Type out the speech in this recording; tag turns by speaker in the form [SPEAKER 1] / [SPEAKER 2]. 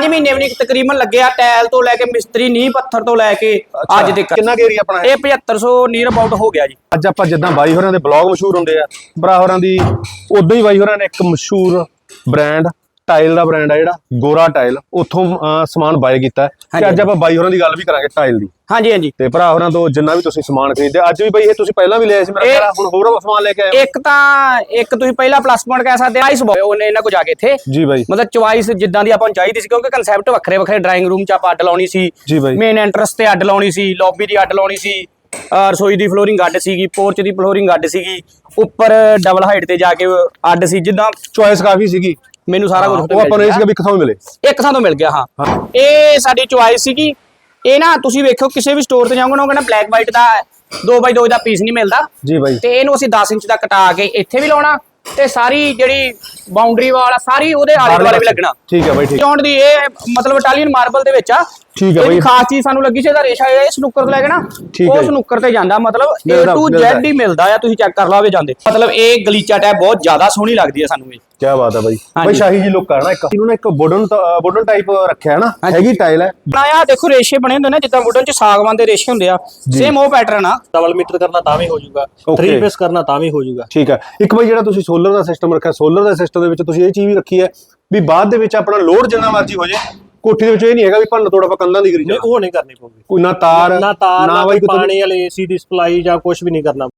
[SPEAKER 1] 5 ਮਹੀਨੇ ਵੀ ਨਹੀਂ ਤਕਰੀਬਨ ਲੱਗਿਆ ਟਾਇਲ ਤੋਂ ਲੈ ਕੇ ਮਿਸਤਰੀ ਨੀਂਹ ਪੱਥਰ ਤੋਂ ਲੈ ਕੇ ਅੱਜ ਤੱਕ।
[SPEAKER 2] ਕਿੰਨਾ ਕੁ ਏਰੀਆ ਆਪਣਾ ਹੈ?
[SPEAKER 1] ਇਹ 7500 ਨੀਅਰ ਅਬਾਊਟ ਹੋ ਗਿਆ ਜੀ।
[SPEAKER 2] ਅੱਜ ਆਪਾਂ ਜਿੱਦਾਂ ਬਾਈ ਹੋਰਾਂ ਦੇ ਬਲੌਗ ਮਸ਼ਹੂਰ ਹੁੰਦੇ ਆ ਭਰਾ ਹੋਰਾਂ ਦੀ ਉਦੋਂ ਹੀ ਬਾਈ ਹੋਰਾਂ ਨੇ ਇੱਕ ਮਸ਼ਹੂਰ ਬ੍ਰਾਂਡ ਟਾਈਲ ਦਾ ਬ੍ਰਾਂਡ ਆ ਜਿਹੜਾ ਗੋਰਾ ਟਾਈਲ ਉੱਥੋਂ ਸਮਾਨ ਬਾਏ ਕੀਤਾ ਹੈ। ਤੇ ਅੱਜ। ਆਪਾਂ ਬਾਈ ਹੋਰਾਂ ਦੀ ਗੱਲ ਵੀ ਕਰਾਂਗੇ ਟਾਈਲ ਦੀ।
[SPEAKER 1] ਹਾਂਜੀ ਹਾਂਜੀ।
[SPEAKER 2] ਤੇ ਭਰਾ ਹੋਰਾਂ ਤੋਂ ਜਿੰਨਾ ਵੀ ਤੁਸੀਂ ਸਮਾਨ ਖਰੀਦਿਆ ਅੱਜ ਵੀ ਬਾਈ ਇਹ ਤੁਸੀਂ ਪਹਿਲਾਂ ਵੀ ਲਿਆ ਸੀ ਮੇਰਾ ਖਿਆਲ ਹੁਣ ਹੋਰ ਸਮਾਨ ਲੈ ਕੇ ਆਏ?
[SPEAKER 1] ਇੱਕ ਤਾਂ ਇੱਕ ਤੁਸੀਂ ਪਹਿਲਾ ਪਲੱਸ ਪੁਆਇੰਟ ਕਹਿ ਸਕਦੇ ਆ ਆਈਸ ਉਹਨੇ ਇਹਨਾਂ ਕੋ ਜਾ ਕੇ ਇੱਥੇ
[SPEAKER 2] ਜੀ ਬਾਈ।
[SPEAKER 1] ਮਤਲਬ ਚੁਆਇਸ ਜਿੱਦਾਂ ਦੀ ਆਪਾਂ ਨੂੰ ਚਾਹੀਦੀ ਸੀ ਕਿਉਂਕਿ ਕਨਸੈਪਟ ਵੱਖਰੇ ਵੱਖਰੇ ਡਰਾਇੰਗ ਰੂਮ 'ਚ ਆਪਾਂ ਅੱਡ ਲਾਉਣੀ ਸੀ।
[SPEAKER 2] ਜੀ ਬਾਈ।
[SPEAKER 1] ਮੇਨ ਐਂਟਰਸ ਤੇ ਅੱਡ ਲਾਉਣੀ ਸੀ ਲੌਬੀ ਦੀ ਅੱਡ ਲਾਉਣੀ ਸੀ ਰਸੋਈ ਦੀ ਫਲੋਰਿੰਗ ਅੱਡ ਸੀਗੀ ਪੋਰਚ ਦੀ ਫਲੋਰਿੰਗ ਅੱਡ ਸੀਗੀ ਉੱਪਰ ਡਬਲ ਹਾਈਟ ਤੇ ਜਾ ਕੇ ਅੱਡ ਸੀ ਜਿੱਦਾਂ
[SPEAKER 2] ਚੁਆਇਸ ਕਾਫੀ ਸੀਗੀ।
[SPEAKER 1] ਮੈਨੂੰ ਸਾਰਾ ਕੁਝ
[SPEAKER 2] ਉਹ ਆਪਾਂ ਨੂੰ ਇਸ ਵੀ ਕਿਥੋਂ ਮਿਲੇ।
[SPEAKER 1] ਇੱਕ ਥਾਂ ਤੋਂ ਮਿਲ ਗਿਆ ਹਾਂ। ਇਹ ਸਾਡੀ ਚੁਆਇਸ ਸੀਗੀ। ਇਹ ਨਾ ਤੁਸੀਂ ਵੇਖੋ ਕਿਸੇ ਵੀ ਸਟੋਰ ਤੇ ਜਾਓਗੇ ਨਾ ਉਹ ਕਹਿੰਦਾ ਬਲੈਕ ਵਾਈਟ ਦਾ 2x2 ਦਾ ਪੀਸ ਨਹੀਂ ਮਿਲਦਾ।
[SPEAKER 2] ਜੀ ਬਾਈ।
[SPEAKER 1] ਤੇ ਇਹਨੂੰ ਅਸੀਂ 10 ਇੰਚ ਦਾ ਕਟਾ ਕੇ ਇੱਥੇ ਵੀ ਲਾਉਣਾ ਤੇ ਸਾਰੀ ਜਿਹੜੀ ਬਾਉਂਡਰੀ ਵਾਲ ਆ ਸਾਰੀ ਉਹਦੇ ਆਲੇ ਦੁਆਲੇ ਵੀ ਲੱਗਣਾ।
[SPEAKER 2] ਠੀਕ ਹੈ ਬਾਈ ਠੀਕ।
[SPEAKER 1] ਚੌਂਡ ਦੀ ਇਹ ਮਤਲਬ ਇਟਾਲੀਅਨ ਮਾਰਬਲ ਦੇ ਵਿੱਚ ਆ।
[SPEAKER 2] ਠੀਕ ਹੈ ਬਈ।
[SPEAKER 1] ਖਾਸ ਚੀਜ਼ ਸਾਨੂੰ ਲੱਗੀ ਸੀ ਇਹਦਾ ਰੇਸ਼ਾ ਇਹ ਸਨੁੱਕਰ ਤੋਂ ਲੈ ਕੇ ਨਾ ਉਹ। ਸਨੁੱਕਰ ਤੇ ਜਾਂਦਾ। ਮਤਲਬ A to Z ਹੀ ਮਿਲਦਾ ਆ ਤੁਸੀਂ ਚੈੱਕ ਕਰ ਲਓ ਆਵੇ ਜਾਂਦੇ। ਮਤਲਬ ਇਹ ਗਲੀਚਾ ਟੈਪ ਬਹੁਤ ਜ਼ਿਆਦਾ ਸੋਹਣੀ ਲੱਗਦੀ ਹੈ ਸਾਨੂੰ ਇਹ।
[SPEAKER 2] ਕੀ ਬਾਤ ਹੈ ਬਾਈ। ਬਾਈ ਸ਼ਾਹੀ ਜੀ ਲੁੱਕ ਆ ਨਾ ਇੱਕ। ਇਹਨੂੰ ਨਾ ਇੱਕ ਵੁਡਨ ਵੁਡਨ ਟਾਈਪ ਰੱਖਿਆ ਹੈ ਨਾ। ਹੈਗੀ ਟਾਈਲ ਹੈ।
[SPEAKER 1] ਬਣਾਇਆ ਦੇਖੋ ਰੇਸ਼ੇ ਬਣੇ ਹੁੰਦੇ ਨੇ ਜਿੱਦਾਂ ਵੁਡਨ ਚ ਸਾਗਵਾਨ ਦੇ ਰੇਸ਼ੇ ਹੁੰਦੇ ਆ। ਸੇਮ ਉਹ ਪੈਟਰਨ ਆ।
[SPEAKER 3] ਡਬਲ ਮੀਟਰ ਕਰਨਾ ਤਾਂ ਵੀ ਹੋ ਜਾਊਗਾ।
[SPEAKER 2] Okay.
[SPEAKER 3] 3 ਪੀਸ ਕਰਨਾ ਤਾਂ ਵੀ ਹੋ ਜਾਊਗਾ।
[SPEAKER 2] ਠੀਕ ਹੈ। ਇੱਕ ਬਾਈ ਜਿਹੜਾ ਤੁਸੀਂ ਸੋਲਰ ਦਾ ਸਿਸਟਮ ਰੱਖਿਆ ਸੋਲਰ ਦਾ ਸਿਸਟਮ ਦੇ ਵਿੱਚ ਤੁਸੀਂ ਇਹ ਚੀਜ਼ ਵੀ ਰੱਖੀ ਹੈ ਵੀ ਬਾਅਦ ਦੇ ਵਿੱਚ ਆਪਣਾ ਲੋਡ ਜਿੰਨਾ ਮਰਜ਼ੀ ਹੋ ਜਾਏ ਕੋਠੀ ਦੇ ਵਿੱਚ ਇਹ ਨਹੀਂ ਹੈਗਾ ਵੀ ਭੰਨ ਤੋੜ ਆਪਾਂ ਕੰਧਾਂ ਦੀ ਕਰੀ
[SPEAKER 3] ਨਹੀਂ
[SPEAKER 2] ਜਾਣਾ
[SPEAKER 3] ਉਹ ਨਹੀਂ ਕਰਨੀ ਪਊਗੀ।
[SPEAKER 2] ਕੋਈ ਨਾ ਤਾਰ
[SPEAKER 3] ਨਾ ਤਾਰ ਨਾ
[SPEAKER 2] ਕੋਈ
[SPEAKER 3] ਪਾਣੀ ਵਾਲੇ ਏਸੀ ਦੀ ਸਪਲਾਈ ਜਾਂ ਕੁਝ ਵੀ ਨਹੀਂ ਕਰਨਾ